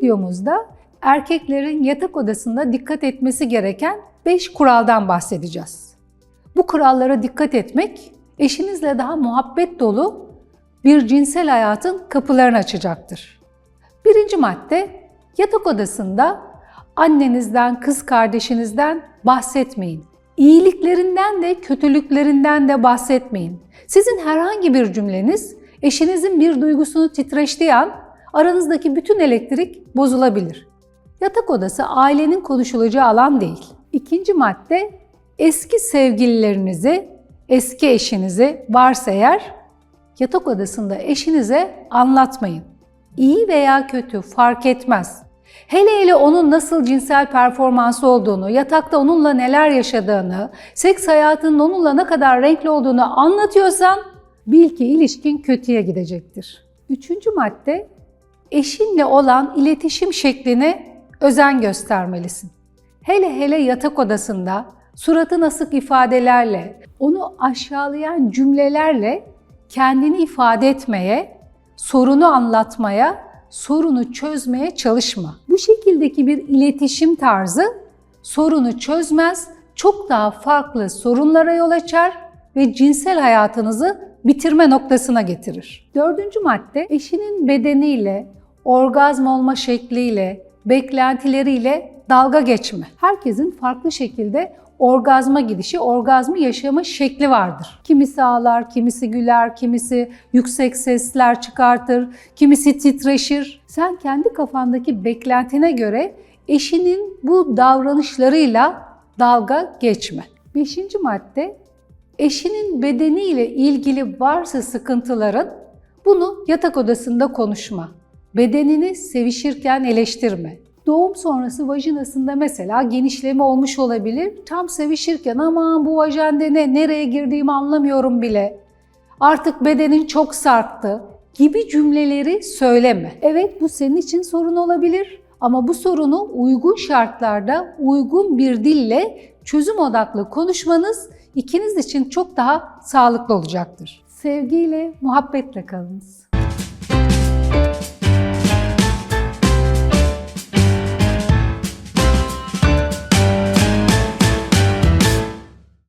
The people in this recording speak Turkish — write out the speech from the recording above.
videomuzda erkeklerin yatak odasında dikkat etmesi gereken 5 kuraldan bahsedeceğiz. Bu kurallara dikkat etmek eşinizle daha muhabbet dolu bir cinsel hayatın kapılarını açacaktır. Birinci madde yatak odasında annenizden, kız kardeşinizden bahsetmeyin. İyiliklerinden de kötülüklerinden de bahsetmeyin. Sizin herhangi bir cümleniz eşinizin bir duygusunu titreştiği an aranızdaki bütün elektrik bozulabilir. Yatak odası ailenin konuşulacağı alan değil. İkinci madde eski sevgililerinizi, eski eşinizi varsa eğer yatak odasında eşinize anlatmayın. İyi veya kötü fark etmez. Hele hele onun nasıl cinsel performansı olduğunu, yatakta onunla neler yaşadığını, seks hayatının onunla ne kadar renkli olduğunu anlatıyorsan bil ki ilişkin kötüye gidecektir. Üçüncü madde, eşinle olan iletişim şekline özen göstermelisin. Hele hele yatak odasında suratı nasık ifadelerle, onu aşağılayan cümlelerle kendini ifade etmeye, sorunu anlatmaya, sorunu çözmeye çalışma. Bu şekildeki bir iletişim tarzı sorunu çözmez, çok daha farklı sorunlara yol açar ve cinsel hayatınızı bitirme noktasına getirir. Dördüncü madde eşinin bedeniyle, orgazm olma şekliyle, beklentileriyle dalga geçme. Herkesin farklı şekilde orgazma gidişi, orgazmı yaşama şekli vardır. Kimisi ağlar, kimisi güler, kimisi yüksek sesler çıkartır, kimisi titreşir. Sen kendi kafandaki beklentine göre eşinin bu davranışlarıyla dalga geçme. Beşinci madde, eşinin bedeniyle ilgili varsa sıkıntıların bunu yatak odasında konuşma. Bedenini sevişirken eleştirme. Doğum sonrası vajinasında mesela genişleme olmuş olabilir. Tam sevişirken aman bu vajende ne, nereye girdiğimi anlamıyorum bile. Artık bedenin çok sarktı gibi cümleleri söyleme. Evet bu senin için sorun olabilir ama bu sorunu uygun şartlarda uygun bir dille çözüm odaklı konuşmanız ikiniz için çok daha sağlıklı olacaktır. Sevgiyle, muhabbetle kalınız.